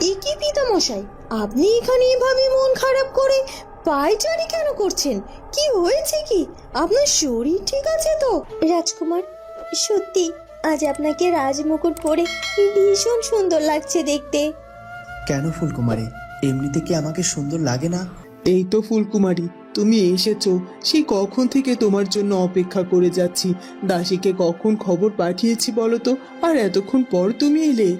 এ কি পিতামশাই? আপনি এখানে এভাবে মন খারাপ করে পায়চারি কেন করছেন? কি হয়েছে কি? আপনার শরীর ঠিক আছে তো? রাজকুমার সত্যি আজ আপনাকে রাজমুকুট পরে ভীষণ সুন্দর লাগছে দেখতে। কেন ফুলকুমারী? এমনিতে কি আমাকে সুন্দর লাগে না? এই তো ফুলকুমারী তুমি এসেছ। সেই কখন থেকে তোমার জন্য অপেক্ষা করে যাচ্ছি? দাসীকে কখন খবর পাঠিয়েছি বলো তো? আর এতক্ষণ পর তুমি এলে?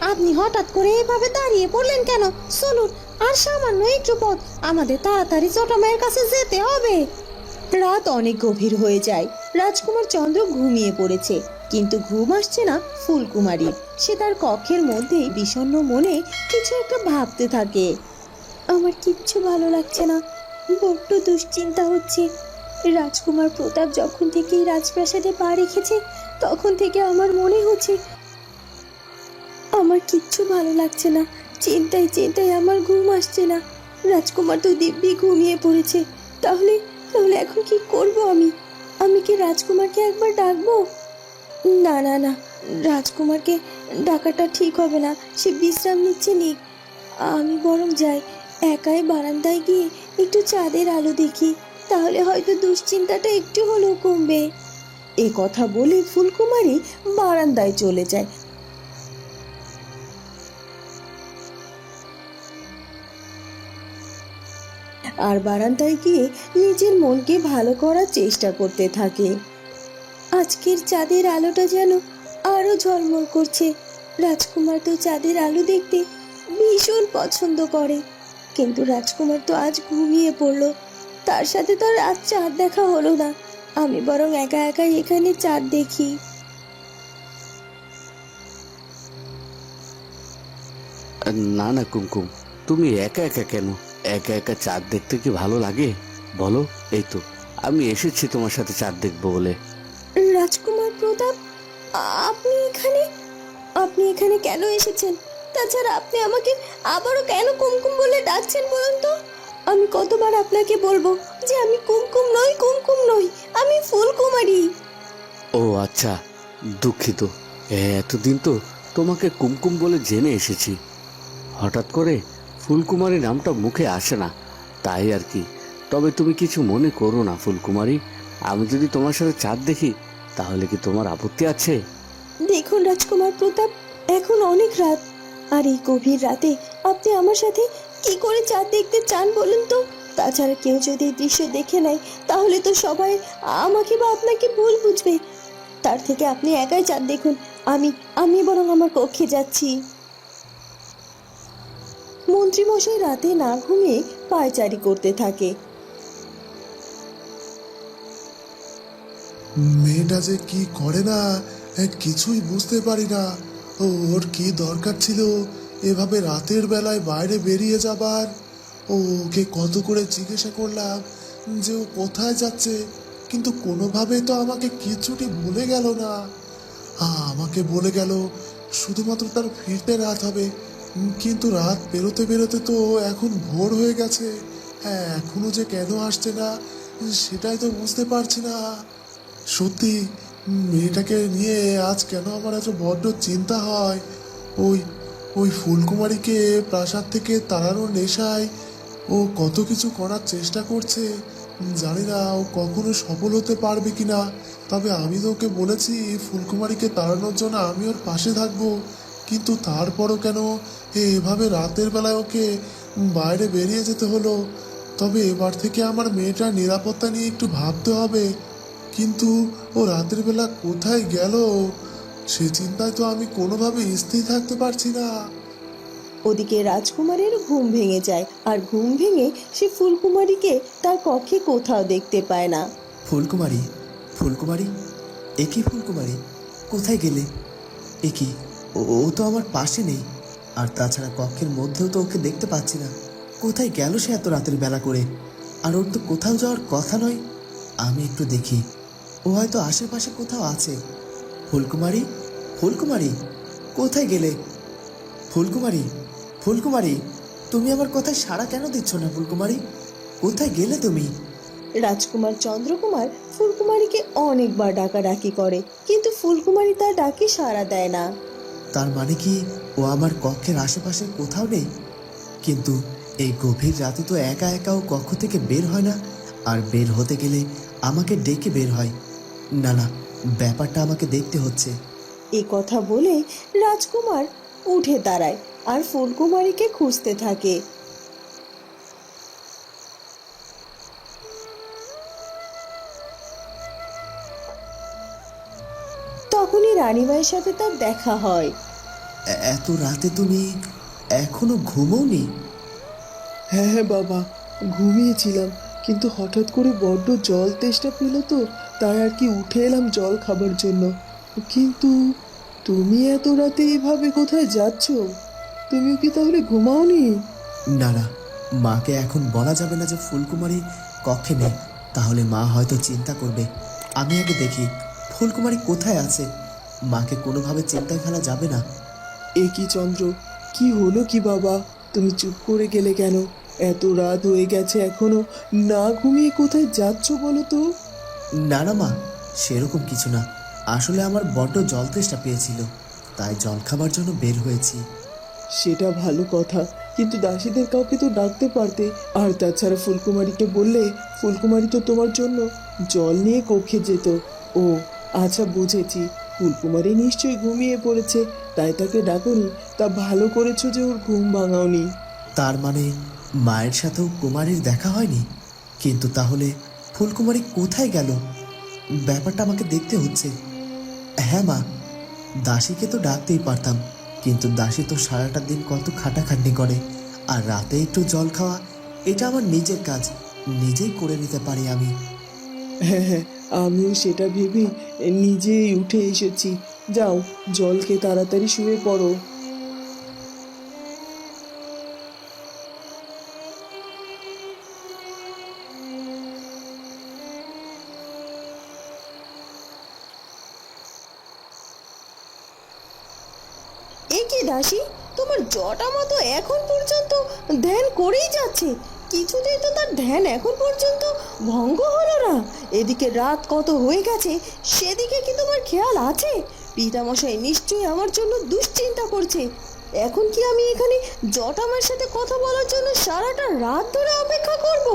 আপনি হঠাৎ করে এভাবে দাঁড়িয়ে পড়লেন কেন? চলুন, আর সামান্য একটু পথ। আমাদের তাড়াতাড়ি চট্টমায়ের কাছে যেতে হবে। রাত অনেক গভীর হয়ে যায়। রাজকুমার চন্দ্র ঘুমিয়ে পড়েছে। কিন্তু ঘুম আসছে না ফুলকুমারীর। সে তার কক্ষের মধ্যেই বিষণ্ণ মনে কিছু একটা ভাবতে থাকে। আমার কিচ্ছু ভালো লাগছে না। বড্ড দুশ্চিন্তা হচ্ছে। রাজকুমার প্রতাপ যখন থেকে রাজপ্রাসাদে পা রেখেছে, তখন থেকে আমার মনে হচ্ছে আমার কিচ্ছু ভালো লাগছে না। চিন্তায় চিন্তায় আমার ঘুম আসছে না। রাজকুমার তো দিব্যি ঘুমিয়ে পড়েছে। তাহলে তাহলে এখন কি করব আমি? আমি কি রাজকুমারকে একবার ডাকবো? না না না। রাজকুমারকে ডাকাটা ঠিক হবে না। সে বিশ্রাম নিচ্ছে নিক। আমি বরং যাই। একাই বারান্দায় গিয়ে একটু চাঁদের আলো দেখি। তাহলে হয়তো দুশ্চিন্তাটা একটু হলেও কমবে। এ কথা বলে ফুলকুমারী বারান্দায় চলে যায়। আর বারান্দায় গিয়ে নিজের মনকে ভালো করার চেষ্টা করতে থাকে। আজকের চাঁদের আলোটা যেন আরও ঝলমল করছে। রাজকুমার তো চাঁদের আলো দেখতে ভীষণ পছন্দ করে। কিন্তু রাজকুমার তো আজ ঘুমিয়ে পড়ল। তার সাথে তো আর চাঁদ দেখা হলো না। আমি বরং একা একাই এখানে চাঁদ দেখি। না না, কুমকুম, তুমি একা একা কেন? একা একা চাঁদ দেখতে কি ভালো লাগে? বলো এই তো। আমি এসেছি তোমার সাথে চাঁদ দেখব বলে। রাজকুমার প্রতাপ আপনি এখানে? আপনি এখানে কেন এসেছেন? তাছাড়া আপনি আমাকে আবারও কেন কুমকুম বলে ডাকছেন বলুন তো? আমি কতবার আপনাকে বলব যে আমি কুমকুম নই কুমকুম নই আমি ফুলকুমারী। ও আচ্ছা দুঃখিত। এতদিন তো তোমাকে কুমকুম বলে জেনে এসেছি। হঠাৎ করে ফুলকুমারী নামটা মুখে আসে না, তাই আর কি। তবে তুমি কিছু মনে করো না ফুলকুমারী। আমি যদি তোমার সাথে চাঁদ দেখি, তাহলে কি তোমার আপত্তি আছে? দেখুন রাজকুমার প্রতাপ, এখন অনেক রাত। আর এই গভীর রাতে আপনি আমার সাথে কি করে চাঁদ দেখতে চান বলুন তো? তাছাড়া কেউ যদি এই দৃশ্য দেখে নেয়, তাহলে তো সবাই আমাকে বা আপনাকে ভুল বুঝবে। তার থেকে আপনি একাই চাঁদ দেখুন। আমি আমি বরং আমার কক্ষে যাচ্ছি। মন্ত্রীমশাই রাতে না ঘুমিয়ে পায়চারি করতে থাকে। মেয়েটা যে কি করে না কিছুই বুঝতে পারি না। ওর কি দরকার ছিল? এভাবে রাতের বেলায় বাইরে বেরিয়ে যাবার? ওকে কত করে জিজ্ঞাসা করলাম যে ও কোথায় যাচ্ছে, কিন্তু কোনোভাবে তো আমাকে কিছুটি বলে গেল না। আমাকে বলে গেল, শুধুমাত্র তার ফিরতে রাত হবে। কিন্তু রাত বেরোতে বেরোতে তো এখন ভোর হয়ে গেছে। হ্যাঁ এখনও যে কেন আসছে না, সেটাই তো বুঝতে পারছি না। সত্যি, মেয়েটাকে নিয়ে আজ কেন আমার এত বড্ড চিন্তা হয়? ওই ওই ফুলকুমারীকে প্রাসাদ থেকে তাড়ানোর নেশায় ও কত কিছু করার চেষ্টা করছে, জানি না ও কখনো সফল হতে পারবে কিনা। তবে আমি তো ওকে বলেছি, ফুলকুমারীকে তাড়ানোর জন্য আমি ওর পাশে থাকব। কিন্তু তারপরও কেন এভাবে রাতের বেলায় ওকে বাইরে বেরিয়ে যেতে হলো? তবে এবার থেকে আমার মেয়েটার নিরাপত্তা নিয়ে একটু ভাবতে হবে। কিন্তু ও রাতের বেলা কোথায় গেল? সে চিন্তায় তো আমি কোনোভাবে স্থির থাকতে পারছি না। ওদিকে রাজকুমারের ঘুম ভেঙে যায় আর ঘুম ভেঙে সে ফুলকুমারীকে তার কক্ষে কোথাও দেখতে পায় না। ফুলকুমারী ফুলকুমারী? এ কি ফুলকুমারী? কোথায় গেলে? এ কি? ও তো আমার পাশে নেই। আর তাছাড়া কক্ষের মধ্যেও তো ওকে দেখতে পাচ্ছি না। কোথায় গেল সে এত রাতের বেলা করে? আর ওর তো কোথাও যাওয়ার কথা নয়। আমি একটু দেখি। ও হয়তো আশেপাশে কোথাও আছে। ফুলকুমারী? ফুলকুমারী? কোথায় গেলে? ফুলকুমারী? ফুলকুমারী, তুমি আমার কথায় সাড়া কেন দিচ্ছ না ফুলকুমারী? কোথায় গেলে তুমি? রাজকুমার চন্দ্রকুমার ফুলকুমারীকে অনেকবার ডাকাডাকি করে, কিন্তু ফুলকুমারী তার ডাকে সাড়া দেয় না। তার মানে কি ও আমার কক্ষের আশেপাশে কোথাও নেই? কিন্তু এই গভীর রাতে তো একা একাও কক্ষ থেকে বের হয় না। আর বের হতে গেলে আমাকে ডেকে বের হয়। না না, ব্যাপারটা আমাকে দেখতে হচ্ছে। এ কথা বলে রাজকুমার উঠে দাঁড়ায় আর ফুলকুমারীকে খুঁজতে থাকে। রানীমায়ের সাথে তার দেখা হয়। এত রাতে তুমি এখনও ঘুমোওনি? হ্যাঁ হ্যাঁ বাবা ঘুমিয়েছিলাম কিন্তু হঠাৎ করে বড্ড জল তেষ্টা পেল তো তাই আর কি উঠে এলাম জল খাবার জন্য। কিন্তু তুমি এত রাতে এভাবে কোথায় যাচ্ছ? তুমি কি তাহলে ঘুমাওনি? না না মাকে এখন বলা যাবে না যে ফুলকুমারী কক্ষে নেই তাহলে মা হয়তো চিন্তা করবে। আমি আগে দেখি ফুলকুমারী কোথায় আছে? মাকে কোনোভাবে চিন্তায় ফেলা যাবে না। এ কি চন্দ্র? কি হলো কি বাবা? তুমি চুপ করে গেলে কেন? এত রাত হয়ে গেছে এখনও। না ঘুমিয়ে কোথায় যাচ্ছ বলো তো? না না মা, সেরকম কিছু না। আসলে আমার বড্ড জল তেষ্টা পেয়েছিল। তাই জল খাবার জন্য বের হয়েছি। সেটা ভালো কথা। কিন্তু দাসীদের কাউকে তো ডাকতে পারতে। আর তাছাড়া ফুলকুমারীকে বললে ফুলকুমারী তো তোমার জন্য জল নিয়ে কক্ষে যেত। ও আচ্ছা বুঝেছি। ফুলকুমারী নিশ্চয়ই ঘুমিয়ে পড়েছে তাই তাকে ডাকনি। তা ভালো করেছ যে ওর ঘুম ভাঙাওনি। তার মানে মায়ের সাথেও কুমারীর দেখা হয়নি? কিন্তু তাহলে ফুলকুমারী কোথায় গেল? ব্যাপারটা আমাকে দেখতে হচ্ছে। হ্যাঁ মা দাসীকে তো ডাকতেই পারতাম কিন্তু দাসী তো সারাটা দিন কত খাটাখাটনি করে। আর রাতে একটু জল খাওয়া এটা আমার নিজের কাজ নিজেই করে নিতে পারি আমি। হ্যাঁ হ্যাঁ আমিও সেটা ভেবে নিজেই উঠে এসেছি। যাও জল খেয়ে তাড়াতাড়ি শুয়ে পড়ো। দাসী, তোমার জটা মতো এখন পর্যন্ত ধ্যান করেই যাচ্ছে। কিছুতেই তো তার ধ্যান এখন পর্যন্ত ভঙ্গ হলো না। এদিকে রাত কত হয়ে গেছে, সেদিকে কি তোমার খেয়াল আছে? পিতামশাই নিশ্চয়ই আমার জন্য দুশ্চিন্তা করছে। এখন কি আমি এখানে জটামার সাথে কথা বলার জন্য সারাটা রাত ধরে অপেক্ষা করব?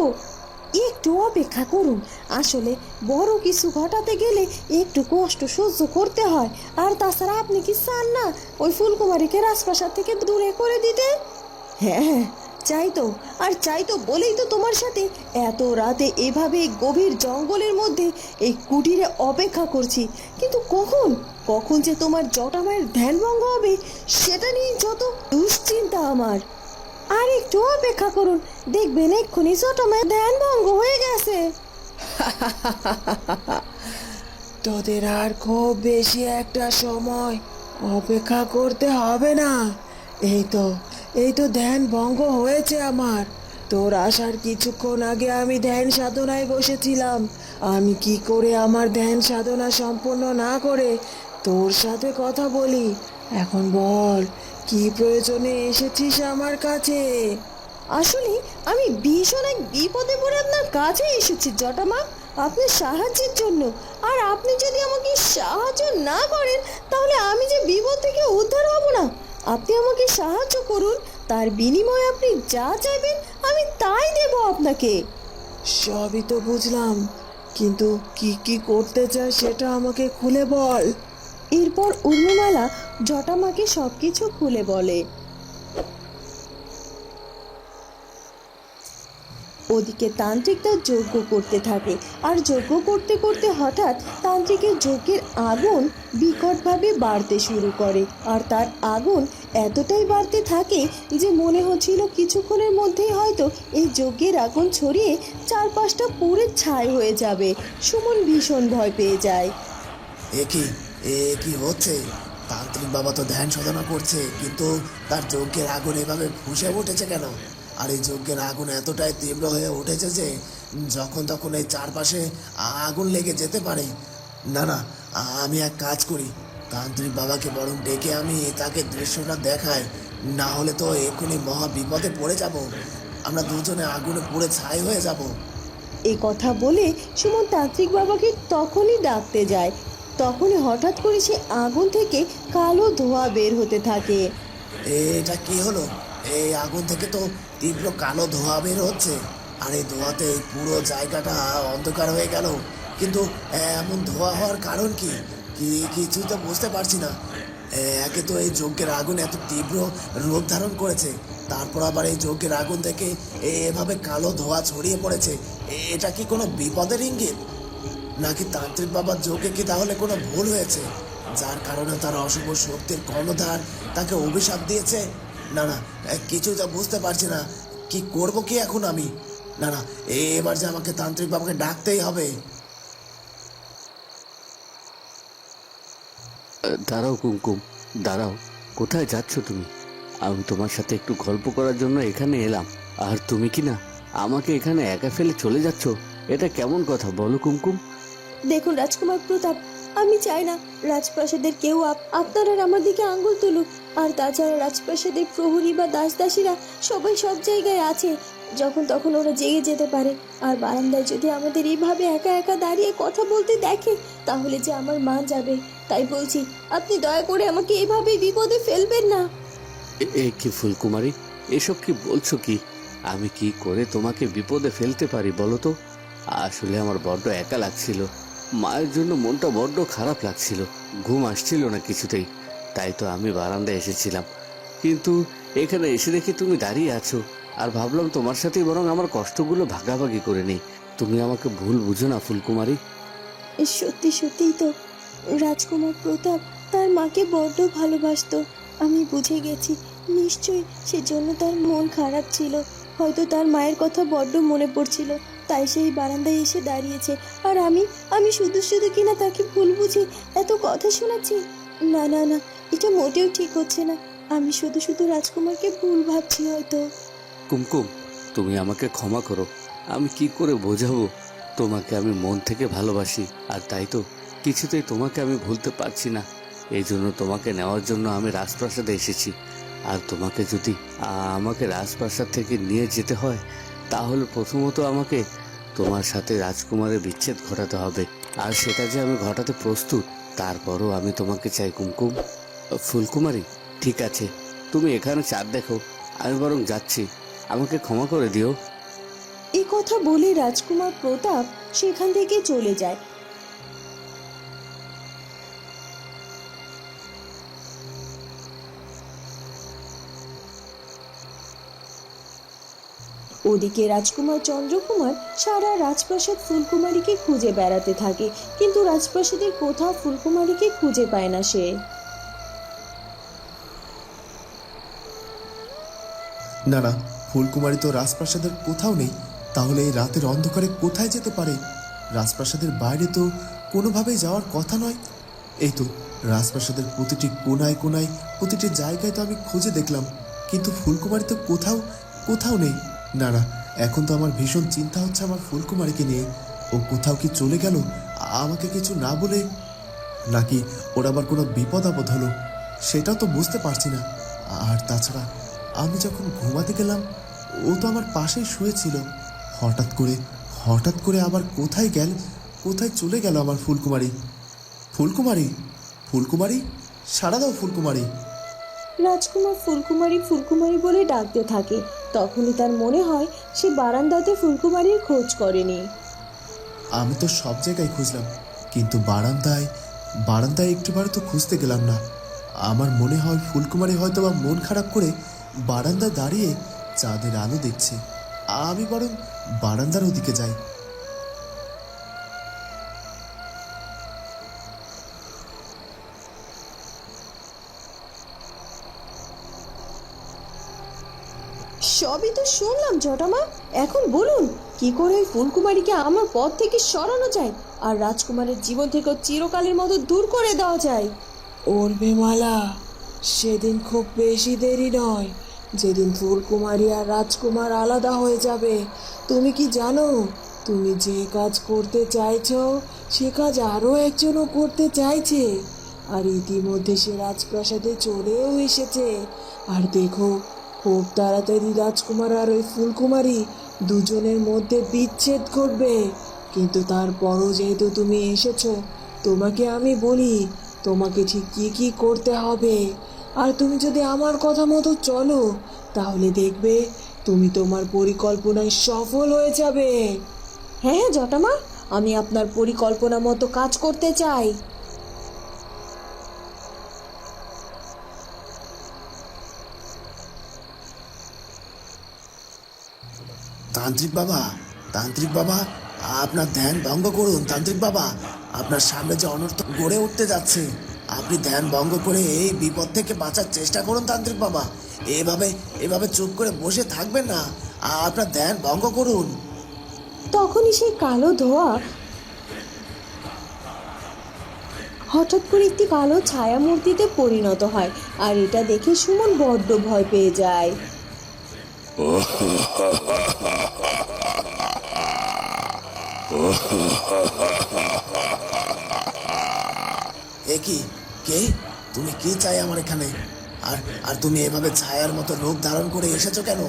একটু অপেক্ষা করুন। আসলে বড় কিছু ঘটাতে গেলে একটু কষ্ট সহ্য করতে হয়। আর তাছাড়া আপনি কি চান না ওই ফুলকুমারীকে রাজপ্রাসাদ থেকে দূরে করে দিতে? হ্যাঁ হ্যাঁ চাই তো, আর চাই তো বলেই তো তোমার সাথে। এত রাতে এভাবে গভীর জঙ্গলের মধ্যে এই কুটিরে অপেক্ষা করছি। কিন্তু কখন? কখন যে তোমার জটামায়ের ধ্যানভঙ্গ হবে, সেটা নিয়ে যত দুশ্চিন্তা আমার। আর একটু অপেক্ষা করুন, দেখবেন এক্ষুনি জটামায়ের ধ্যানভঙ্গ হয়ে গেছে। তোদের আর খুব বেশি একটা সময় অপেক্ষা করতে হবে না। এই তো এই তো ধ্যান ভঙ্গ হয়েছে আমার। তোর আসার কিছুক্ষণ আগে আমি ধ্যান সাধনায় বসেছিলাম। আমি কি করে আমার ধ্যান সাধনা সম্পন্ন না করে তোর সাথে কথা বলি? এখন বল, কি প্রয়োজনে এসেছিস আমার কাছে? আসলে আমি ভীষণ এক বিপদে পড়ে আপনার কাছে এসেছি, জটামা। আপনার সাহায্যের জন্য। আর আপনি যদি আমাকে সাহায্য না করেন, তাহলে আমি যে বিপদ থেকে উদ্ধার হব না। আপনি আমাকে সাহায্য করুন তার বিনিময়ে আপনি যা চাইবেন আমি তাই দেব আপনাকে। সবই তো বুঝলাম কিন্তু কি কি করতে চায় সেটা আমাকে খুলে বল। এরপর উর্মিমালা জটামাকে সব কিছু খুলে বলে। ওদিকে তান্ত্রিক তার যজ্ঞ করতে থাকে। আর যজ্ঞ করতে করতে হঠাৎ তান্ত্রিকের যজ্ঞের আগুন বিকটভাবে বাড়তে শুরু করে। আর তার আগুন এতটাই বাড়তে থাকে যে মনে হচ্ছিল কিছুক্ষণের মধ্যেই হয়তো এই যজ্ঞের আগুন ছড়িয়ে চারপাশটা পুরে ছাই হয়ে যাবে। সুমন ভীষণ ভয় পেয়ে যায়। এ কি? এ কি হচ্ছে? তান্ত্রিক বাবা তো ধ্যান সাধনা করছে, কিন্তু তার যজ্ঞের আগুন এভাবে ফুসে উঠেছে কেন? আর এই যজ্ঞের আগুন এতটাই তীব্র হয়ে উঠেছে যে যখন তখন এই চারপাশে আগুন লেগে যেতে পারে। না না আমি এক কাজ করি। তান্ত্রিক বাবাকে বরং ডেকে আমি তাকে দৃশ্যটা দেখাই। না হলে তো এক্ষুনি মহা বিপদে পড়ে যাব। আমরা দুজনে আগুনে পুড়ে ছাই হয়ে যাব। এ কথা বলে সুমন তান্ত্রিক বাবাকে তখনই ডাকতে যায়। তখনই হঠাৎ করে সে আগুন থেকে কালো ধোঁয়া বের হতে থাকে। এটা কি হলো? এই আগুন থেকে তো তীব্র কালো ধোঁয়া বের হচ্ছে। আর এই ধোঁয়াতে পুরো জায়গাটা অন্ধকার হয়ে গেল। কিন্তু এমন ধোঁয়া হওয়ার কারণ কি? কি কিছু তো বুঝতে পারছি না। একে তো এই যজ্ঞের আগুন এত তীব্র রূপ ধারণ করেছে। তারপর আবার এই যজ্ঞের আগুন থেকে এভাবে কালো ধোঁয়া ছড়িয়ে পড়েছে। এটা কি কোনো বিপদের ইঙ্গিত? নাকি তান্ত্রিক বাবার যোগে কি তাহলে কোনো ভুল হয়েছে? যার কারণে তার অশুভ শক্তির কর্ণধার তাকে অভিশাপ দিয়েছে? না না এ, কিছুই তো বুঝতে পারছি না। কি করব কি এখন আমি? না না এবার যে আমাকে তান্ত্রিক বাবাকে ডাকতেই হবে। দাঁড়াও কুমকুম দাঁড়াও কোথায় যাচ্ছ তুমি? আমি তোমার সাথে একটু গল্প করার জন্য এখানে এলাম। আর তুমি কি না আমাকে এখানে একা ফেলে চলে যাচ্ছ? এটা কেমন কথা বলো কুমকুম। দেখুন রাজকুমার প্রতাপ আমি চাই না রাজপ্রাসাদের কেউ আপ- আপনার আর আমার দিকে আঙ্গুল তুলুক। আর তাছাড়া রাজপ্রাসাদের প্রহরী বা দাস দাসীরা সবাই সব জায়গায় আছে। যখন তখন ওরা জেগে যেতে পারে। আর বারান্দায় যদি আমাদের এইভাবে একা একা দাঁড়িয়ে কথা বলতে দেখে, তাহলে যে আমার মা যাবে। তাই বলছি, আপনি দয়া করে আমাকে এইভাবে বিপদে ফেলবেন না। এ কি ফুলকুমারী? এসব কি বলছো কি? আমি কি করে তোমাকে বিপদে ফেলতে পারি বলো তো? আসলে আমার বড্ড একা লাগছিল। মায়ের জন্য মনটা বড্ড খারাপ লাগছিল। ঘুম আসছিল না কিছুতেই। তাই তো আমি বারান্দায় এসেছিলাম। কিন্তু এখানে এসে দেখি তুমি দাঁড়িয়ে আছো। আর ভাবলাম তোমার সাথেই বরং আমার কষ্টগুলো ভাগাভাগি করে নিই। তুমি আমাকে ভুল বুঝো না, ফুলকুমারী। সত্যি, সত্যিই তো। রাজকুমার প্রতাপ তার মাকে বড্ড ভালোবাসতো। আমি বুঝে গেছি, নিশ্চয়ই সেজন্য তার মন খারাপ ছিল। হয়তো তার মায়ের কথা বড্ড মনে পড়ছিল। তাই সেই বারান্দায় এসে দাঁড়িয়েছে। আর আমি আমি শুধু শুধু কিনা তাকে ভুল বুঝে, এত কথা শোনাচ্ছি। না না না, এটা মোটেও ঠিক হচ্ছে না। আমি শুধু শুধু রাজকুমারকে ভুল ভাবছি হয়তো। কুমকুম, তুমি আমাকে ক্ষমা করো। আমি কি করে বোঝাবো? তোমাকে আমি মন থেকে ভালোবাসি, আর তাই তো কিছুতেই তোমাকে আমি ভুলতে পারছি না। এই জন্য তোমাকে নেওয়ার জন্য আমি রাজপ্রাসাদে এসেছি। আর তোমাকে যদি আমাকে রাজপ্রাসাদ থেকে নিয়ে যেতে হয়, তাহলে প্রথমত আমাকে তোমার সাথে রাজকুমারের বিচ্ছেদ ঘটাতে হবে। আর সেটা যে আমি ঘটাতে প্রস্তুত, তারপরও আমি তোমাকে চাই কুমকুম। ফুলকুমারী, ঠিক আছে। তুমি এখানে চাঁদ দেখো। আমি বরং যাচ্ছি। আমাকে ক্ষমা করে দিও। এই কথা বলে রাজকুমার প্রতাপ সেখান থেকে চলে যায়। ওদিকে রাজকুমার চন্দ্রকুমার সারা রাজপ্রাসাদ ফুলকুমারীকে খুঁজে বেড়াতে থাকে, কিন্তু রাজপ্রাসাদের কোথাও ফুলকুমারীকে খুঁজে পায় না সে। না না, ফুলকুমারী তো রাজপ্রাসাদের কোথাও নেই, তাহলে এই রাতের অন্ধকারে কোথায় যেতে পারে? রাজপ্রাসাদের বাইরে তো কোনোভাবেই যাওয়ার কথা নয়। এই তো, রাজপ্রাসাদের প্রতিটি কোনায় কোনায়, প্রতিটি জায়গায় তো আমি খুঁজে দেখলাম, কিন্তু ফুলকুমারী তো কোথাও কোথাও নেই। না না এখন তো আমার ভীষণ চিন্তা হচ্ছে আমার ফুলকুমারীকে নিয়ে। ও কোথাও কি চলে গেল? আমাকে কিছু না বলে নাকি ওর আবার কোনো বিপদ আপদ হলো? সেটাও তো বুঝতে পারছি না। আর তাছাড়া, আমি যখন ঘুমাতে গেলাম, ও তো আমার পাশেই শুয়েছিল। হঠাৎ করে হঠাৎ করে আবার কোথায় গেল, কোথায় চলে গেল আমার ফুলকুমারী? ফুলকুমারী? ফুলকুমারী? সারা দাও ফুলকুমারী। রাজকুমার ফুলকুমারী ফুলকুমারী বলে ডাকতে থাকে। তখনই তার মনে হয় সে বারান্দাতে ফুলকুমারীর খোঁজ করেনি। আমি তো সব জায়গায় খুঁজলাম, কিন্তু বারান্দায় বারান্দায় একটিবার তো খুঁজতে গেলাম না। আমার মনে হয় ফুলকুমারি হয়তো বা মন খারাপ করে বারান্দায় দাঁড়িয়ে চাঁদের আলো দেখছে। আমি বরং বারান্দার ওদিকে যাই। সবই তো শুনলাম, জটামা। এখন বলুন, কি করে ওই ফুলকুমারীকে আমার পথ থেকে সরানো যায় আর রাজকুমারের জীবন থেকে চিরকালের মতো দূর করে দেওয়া যায়? ওর বেমালা, সেদিন খুব বেশি দেরি নয়। যেদিন ফুলকুমারী আর রাজকুমার আলাদা হয়ে যাবে, তুমি কি জানো? তুমি যে কাজ করতে চাইছ, সে কাজ আরও একজনও করতে চাইছে। আর ইতিমধ্যে সে রাজপ্রাসাদে চলেও এসেছে। আর দেখো খুব তাড়াতাড়ি রাজকুমার আর ওই ফুলকুমারী দুজনের মধ্যে বিচ্ছেদ করবে কিন্তু তারপরও যেহেতু তুমি এসেছ, তোমাকে আমি বলি, তোমাকে ঠিক কি কি করতে হবে। আর তুমি যদি আমার কথা মতো চলো, তাহলে দেখবে তুমি তোমার পরিকল্পনায় সফল হয়ে যাবে। হ্যাঁ হ্যাঁ জটামা, আমি আপনার পরিকল্পনা মতো কাজ করতে চাই। তান্ত্রিক বাবা তান্ত্রিক বাবা, আপনার ধ্যান ভঙ্গ করুন, তান্ত্রিক বাবা। আপনার সামনে যে অনর্থ গড়ে উঠতে যাচ্ছে, আপনি ধ্যান ভঙ্গ করে এই বিপদ থেকে বাঁচার চেষ্টা করুন, তান্ত্রিক বাবা। এভাবে এভাবে চুপ করে বসে থাকবেন না, আপনার ধ্যান ভঙ্গ করুন। তখনই সেই কালো ধোয়া হঠাৎ করে একটি কালো ছায়া মূর্তিতে পরিণত হয়, আর এটা দেখে সুমন বড্ড ভয় পেয়ে যায়। এ কি? কে তুমি কি চাই আমার এখানে? আর আর তুমি এভাবে ছায়ার মতো রূপ ধারণ করে এসেছ কেন?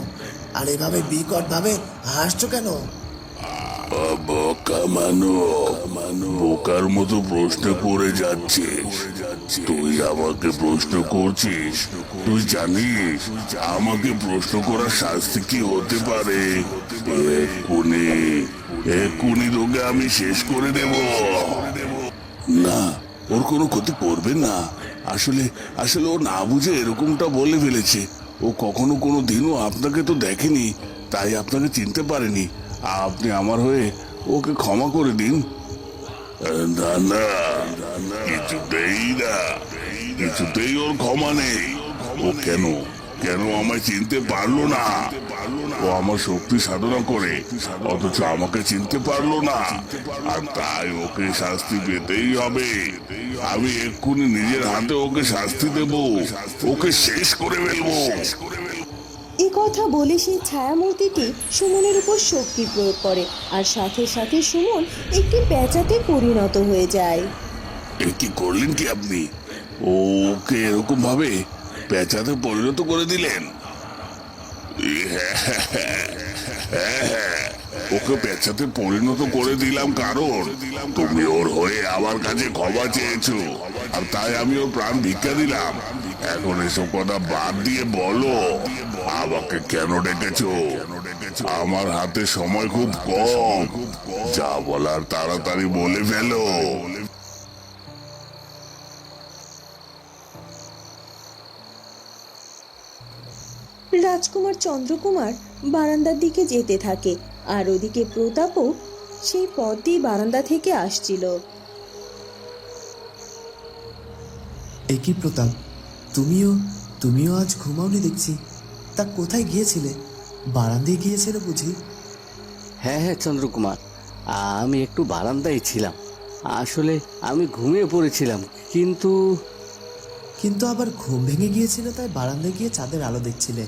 আর এভাবে বিকট ভাবে হাসছো কেন? বোকা মানু বোকার মতো প্রশ্ন করে যাচ্ছিস তুই আমাকে প্রশ্ন করছিস? তুই জানিস, আমাকে প্রশ্ন করার শাস্তি কি হতে পারে? এক্ষুনি এক্ষুনি তোকে আমি শেষ করে দেব। না, ওর কোনো ক্ষতি করবে না। আসলে আসলে ও না বুঝে এরকমটা বলে ফেলেছে। ও কখনো কোনো দিনও আপনাকে তো দেখেনি, তাই আপনাকে চিনতে পারেনি। আপনি আমার হয়ে ওকে ক্ষমা করে দিন। কিছুতেই না, কিছুতেই ওর ক্ষমা নেই। ও কেন কেন আমায় চিনতে পারল না? ও আমার শক্তি সাধনা করে, অথচ আমাকে চিনতে পারল না। আর তাই ওকে শাস্তি পেতেই হবে। আমি এক্ষুনি নিজের হাতে ওকে শাস্তি দেব। ওকে শেষ করে ফেলব। এ কথা বলে সেই ছায়ামূর্তিটি সুমনের উপর শক্তি প্রয়োগ করে, আর সাথে সাথে সুমন একটি পেঁচাতে পরিণত হয়ে যায়। কি করলেন কি আপনি? ওকে এরকম ভাবে পেঁচাতে পরিণত করে দিলেন? ওকে পেঁচাতে পরিণত করে দিলাম কারণ তুমি ওর হয়ে আমার কাছে ক্ষমা চেয়েছো, আর তাই আমি ওর প্রাণ ভিক্ষা দিলাম। এখন এসব কথা বাদ দিয়ে বলো। আমাকে কেন ডেকেছো? আমার হাতে সময় খুব কম। যা বলার তাড়াতাড়ি বলে ফেলো। রাজকুমার চন্দ্রকুমার বারান্দার দিকে যেতে থাকে আর ওদিকে প্রতাপও সেই পথ বারান্দা থেকে আসছিল। একই প্রতাপ? তুমিও তুমিও আজ ঘুমাওনি দেখছি। তা কোথায় গিয়েছিলে? বারান্দায় গিয়েছিলে বুঝি? হ্যাঁ হ্যাঁ চন্দ্রকুমার। আমি একটু বারান্দায় ছিলাম। আসলে আমি ঘুমিয়ে পড়েছিলাম কিন্তু কিন্তু আবার ঘুম ভেঙে গিয়েছিল তাই বারান্দায় গিয়ে চাঁদের আলো দেখছিলে।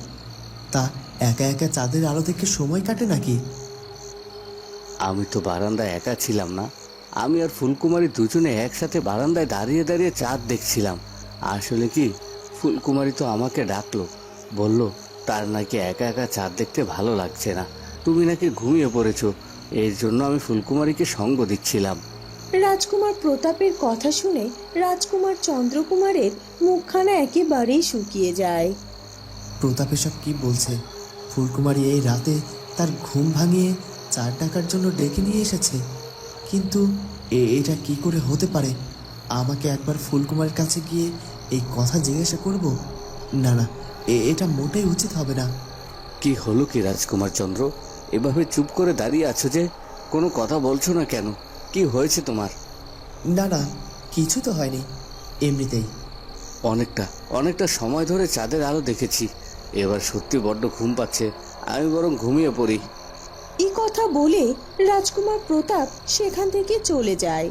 তা একা একা চাঁদের আলো দেখে সময় কাটে নাকি? আমি তো বারান্দায় একা ছিলাম না। আমি আর ফুলকুমারী দুজনে একসাথে বারান্দায় দাঁড়িয়ে দাঁড়িয়ে চাঁদ দেখছিলাম। আসলে কি ফুলকুমারী তো আমাকে ডাকলো বলল তার নাকি একা একা চাঁদ দেখতে ভালো লাগছে না। তুমি নাকি ঘুমিয়ে পড়েছো। এর জন্য আমি ফুলকুমারীকে সঙ্গ দিচ্ছিলাম। রাজকুমার প্রতাপের কথা শুনে রাজকুমার চন্দ্রকুমারের মুখখানা একেবারেই শুকিয়ে যায়। প্রতাপ এসব কি বলছে? ফুলকুমারী এই রাতে তার ঘুম ভাঙিয়ে চার টাকার জন্য ডেকে নিয়ে এসেছে। কিন্তু এ- এটা কি করে হতে পারে? আমাকে একবার ফুলকুমারের কাছে গিয়ে এই কথা জিজ্ঞাসা করব? না না এটা মোটেই উচিত হবে না। কি হলো কি রাজকুমার চন্দ্র? এভাবে চুপ করে দাঁড়িয়ে আছো যে কোনো কথা বলছো না কেন? কি হয়েছে তোমার? না না কিছু তো হয়নি এমনিতেই। অনেকটা অনেকটা সময় ধরে চাঁদের আলো দেখেছি। এবার সত্যি বড্ড ঘুম পাচ্ছে আমি বরং ঘুমিয়ে পড়ি। এই কথা বলে রাজকুমার প্রতাপ সেখান থেকে চলে যায়।